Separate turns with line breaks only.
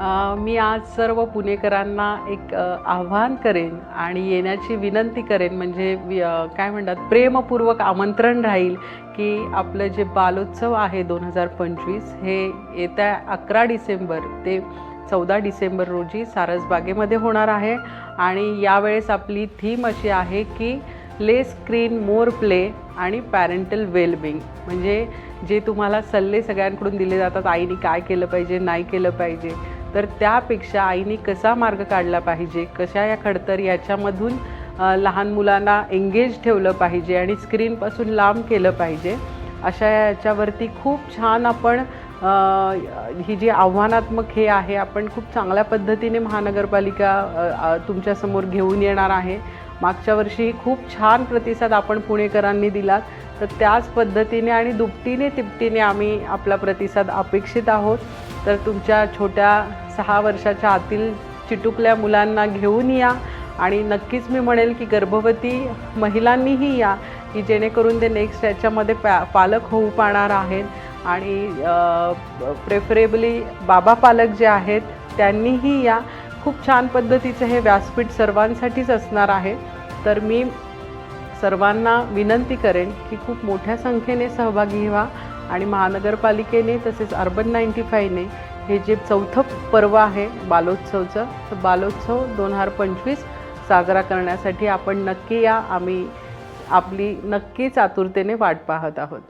मी आज सर्व पुणेकरांना एक आव्हान करेन आणि येण्याची विनंती करेन. म्हणजे काय म्हणतात प्रेमपूर्वक आमंत्रण राहील की आपलं जे बालोत्सव आहे दोन हजार पंचवीस हे येत्या अकरा डिसेंबर ते चौदा डिसेंबर रोजी सारसबागेमध्ये होणार आहे. आणि यावेळेस आपली थीम अशी आहे की ले स्क्रीन मोर प्ले आणि पॅरेंटल वेलबिंग. म्हणजे जे तुम्हाला सल्ले सगळ्यांकडून दिले जातात आईने काय केलं पाहिजे नाही केलं पाहिजे. तर त्यापेक्षा आईने कसा मार्ग काढला पाहिजे कशा या खडतर याच्यामधून लहान मुलांना एंगेज ठेवलं पाहिजे आणि स्क्रीनपासून लांब केलं पाहिजे अशा याच्यावरती खूप छान आपण ही जी आव्हानात्मक हे आहे आपण खूप चांगल्या पद्धतीने महानगरपालिका तुमच्यासमोर घेऊन येणार आहे. मागच्या वर्षी खूप छान प्रतिसाद आपण पुणेकरांनी दिला. तर त्याच पद्धतीने आणि दुपटीने तिपटीने आम्ही आपला प्रतिसाद अपेक्षित आहोत. तर तुमच्या छोट्या सहा वर्षाच्या आतील चिटुकल्या मुलांना घेऊन या. आणि नक्कीच मी म्हणेल की गर्भवती महिलांनीही या की जेणेकरून ते नेक्स्ट याच्यामध्ये पॅ पालक होऊ पाहणार आहेत. आणि प्रेफरेबली बाबा पालक जे आहेत त्यांनीही या. खूप छान पद्धतीचं हे व्यासपीठ सर्वांसाठीच असणार आहे. तर मी सर्वांना विनंती करेन की खूप मोठ्या संख्येने सहभागी व्हा. आणि महानगरपालिकेने तसेच अर्बन नाईन्टी फायने हे जे चौथं पर्व आहे बालोत्सवचं तर बालोत्सव दोन हजार पंचवीस साजरा करण्यासाठी आपण नक्की या आम्ही आपली नक्की चातुरतेने वाट पाहत आहोत.